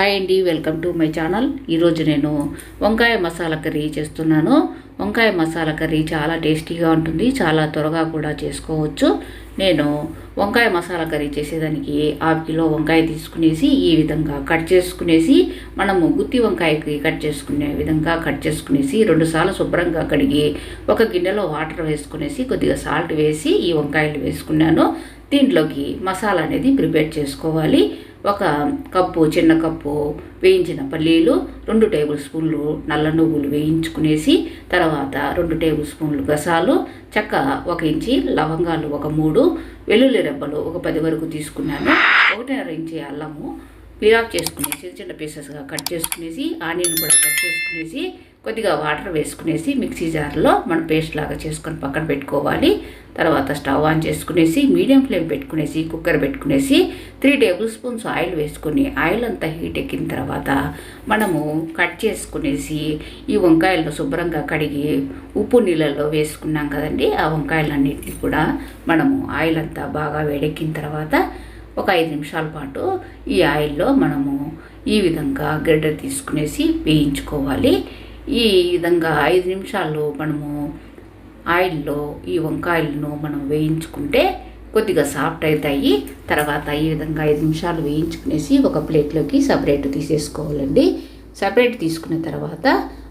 Hi అండి welcome to my channel. ఈరోజు నేను వంకాయ మసాలా కర్రీ చేస్తున్నాను. వంకాయ మసాలా కర్రీ చాలా టేస్టీగా ఉంటుంది చాలా త్వరగా కూడా చేసుకోవచ్చు. నేను వంకాయ మసాలా కర్రీ చేసేదానికి హాఫ్ కిలో వంకాయ తీసుకునేసి ఈ విధంగా కట్ చేసుకునేసి మనము గుత్తి వంకాయకి కట్ చేసుకునే విధంగా కట్ చేసుకునేసి రెండుసార్లు శుభ్రంగా కడిగి ఒక గిన్నెలో వాటర్ వేసుకునేసి కొద్దిగా సాల్ట్ వేసి ఈ వంకాయలు వేసుకున్నాను. దీంట్లోకి మసాలా అనేది ప్రిపేర్ చేసుకోవాలి. ఒక కప్పు చిన్న కప్పు వేయించిన పల్లీలు రెండు టేబుల్ స్పూన్లు నల్ల నువ్వులు వేయించుకునేసి తర్వాత రెండు టేబుల్ స్పూన్లు గసాలు చెక్క ఒక ఇంచి లవంగాలు ఒక మూడు వెల్లుల్లి రెబ్బలు ఒక పది వరకు తీసుకున్నాను. ఒకటిన్నర ఇంచి అల్లము పీరాఫ్ చేసుకుని చిన్న చిన్న పీసెస్గా కట్ చేసుకునేసి ఆనియన్ కూడా కట్ చేసుకునేసి కొద్దిగా వాటర్ వేసుకునేసి మిక్సీ జార్లో మనం పేస్ట్ లాగా చేసుకొని పక్కన పెట్టుకోవాలి. తర్వాత స్టవ్ ఆన్ చేసుకునేసి మీడియం ఫ్లేమ్ పెట్టుకునేసి కుక్కర్ పెట్టుకునేసి త్రీ టేబుల్ స్పూన్స్ ఆయిల్ వేసుకొని ఆయిల్ అంతా హీట్ ఎక్కిన తర్వాత మనము కట్ చేసుకునేసి ఈ వంకాయలను శుభ్రంగా కడిగి ఉప్పు నీళ్ళలో వేసుకున్నాం కదండి. ఆ వంకాయలన్నింటినీ కూడా మనము ఆయిల్ అంతా బాగా వేడెక్కిన తర్వాత ఒక ఐదు నిమిషాల పాటు ఈ ఆయిల్లో మనము ఈ విధంగా గడ్డ తీసుకునేసి వేయించుకోవాలి. ఈ విధంగా ఐదు నిమిషాలు మనము ఆయిల్లో ఈ వంకాయలను మనం వేయించుకుంటే కొద్దిగా సాఫ్ట్ అవుతాయి. తర్వాత ఈ విధంగా ఐదు నిమిషాలు వేయించుకునేసి ఒక ప్లేట్లోకి సపరేట్ తీసేసుకోవాలండి. సపరేట్ తీసుకున్న తర్వాత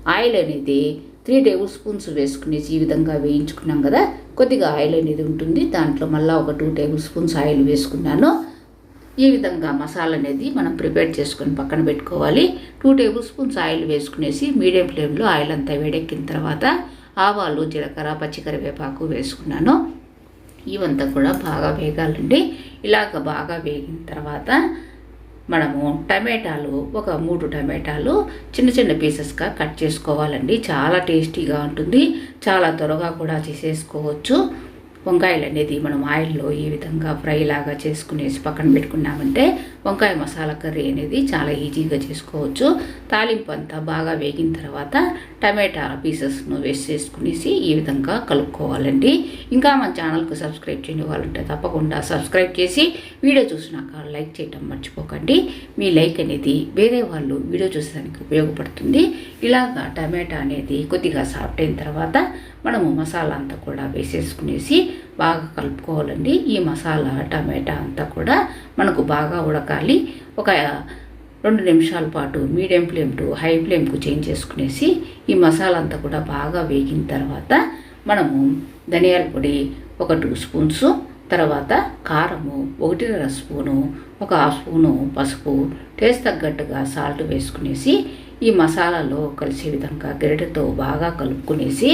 ఆయిల్ అనేది త్రీ టేబుల్ స్పూన్స్ వేసుకునేసి ఈ విధంగా వేయించుకున్నాం కదా కొద్దిగా ఆయిల్ అనేది ఉంటుంది. దాంట్లో మళ్ళీ ఒక టూ టేబుల్ స్పూన్స్ ఆయిల్ వేసుకున్నాను. ఈ విధంగా మసాలా అనేది మనం ప్రిపేర్ చేసుకొని పక్కన పెట్టుకోవాలి. టూ టేబుల్ స్పూన్స్ ఆయిల్ వేసుకునేసి మీడియం ఫ్లేమ్లో ఆయిల్ అంతా వేడెక్కిన తర్వాత ఆవాలు జీలకర్ర పచ్చికరివేపాకు వేసుకున్నాను. ఇవంతా కూడా బాగా వేగాలండి. ఇలాగ బాగా వేగిన తర్వాత మనము టమాటాలు ఒక మూడు టమాటాలు చిన్న చిన్న పీసెస్గా కట్ చేసుకోవాలండి. చాలా టేస్టీగా ఉంటుంది. చాలా త్వరగా కూడా చేసేసుకోవచ్చు. వంకాయలు అనేది మనం ఆయిల్లో ఈ విధంగా ఫ్రై లాగా చేసుకునేసి పక్కన పెట్టుకున్నామంటే వంకాయ మసాలా కర్రీ అనేది చాలా ఈజీగా చేసుకోవచ్చు. తాలింపు అంతా బాగా వేగిన తర్వాత టమాటా పీసెస్ను వేస్ట్ చేసుకునేసి ఈ విధంగా కలుపుకోవాలండి. ఇంకా మన ఛానల్కి సబ్స్క్రైబ్ చేయని వాళ్ళుంటే తప్పకుండా సబ్స్క్రైబ్ చేసి వీడియో చూసినాక లైక్ చేయటం మర్చిపోకండి. మీ లైక్ అనేది వేరే వాళ్ళు వీడియో చూసేదానికి ఉపయోగపడుతుంది. ఇలాగా టమాటా అనేది కొద్దిగా సాఫ్ట్ అయిన తర్వాత మనము మసాలా అంతా కూడా వేసేసుకునేసి బాగా కలుపుకోవాలండి. ఈ మసాలా టమాటా అంతా కూడా మనకు బాగా ఉడకాలి. ఒక రెండు నిమిషాల పాటు మీడియం ఫ్లేమ్ టు హై ఫ్లేమ్కు చేంజ్ చేసుకునేసి ఈ మసాలా అంతా కూడా బాగా వేగిన తర్వాత మనము ధనియాల పొడి ఒక టూ స్పూన్స్ తర్వాత కారము ఒకటిన్నర స్పూను ఒక హాఫ్ స్పూను పసుపు టేస్ట్ తగ్గట్టుగా సాల్ట్ వేసుకునేసి ఈ మసాలాలో కలిసే విధంగా గరిటెతో బాగా కలుపుకునేసి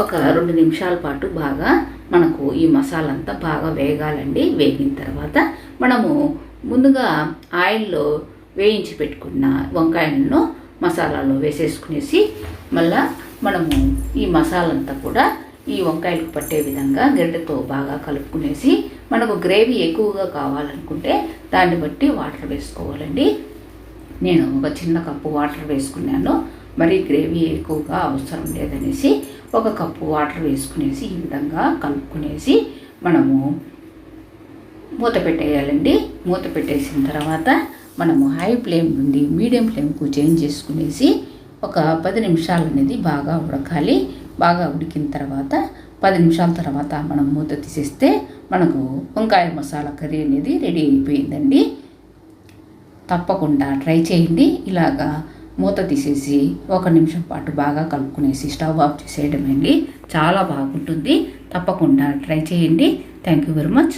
ఒక రెండు నిమిషాల పాటు బాగా మనకు ఈ మసాలా అంతా బాగా వేగాలండి. వేగిన తర్వాత మనము ముందుగా ఆయిల్లో వేయించి పెట్టుకున్న వంకాయలను మసాలాలో వేసేసుకునేసి మళ్ళా మనము ఈ మసాలా అంతా కూడా ఈ వంకాయలకు పట్టే విధంగా గరిటెతో బాగా కలుపుకునేసి మనకు గ్రేవీ ఎక్కువగా కావాలనుకుంటే దాన్ని బట్టి వాటర్ వేసుకోవాలండి. నేను ఒక చిన్న కప్పు వాటర్ వేసుకున్నాను. మరి గ్రేవీ ఎక్కువగా అవసరం లేదనేసి ఒక కప్పు వాటర్ వేసుకునేసి ఈ విధంగా కలుపుకునేసి మనము మూత పెట్టేయాలండి. మూత పెట్టేసిన తర్వాత మనము హై ఫ్లేమ్ నుండి మీడియం ఫ్లేమ్కు చేంజ్ చేసుకునేసి ఒక పది నిమిషాలు అనేది బాగా ఉడకాలి. బాగా ఉడికిన తర్వాత పది నిమిషాల తర్వాత మనం మూత తీసేస్తే మనకు వంకాయ మసాలా కర్రీ అనేది రెడీ అయిపోయిందండి. తప్పకుండా ట్రై చేయండి. ఇలాగా మూత తీసేసి ఒక నిమిషం పాటు బాగా కలుపుకునేసి స్టవ్ ఆఫ్ చేసేయడం అండి. చాలా బాగుంటుంది. తప్పకుండా ట్రై చేయండి. Thank you very much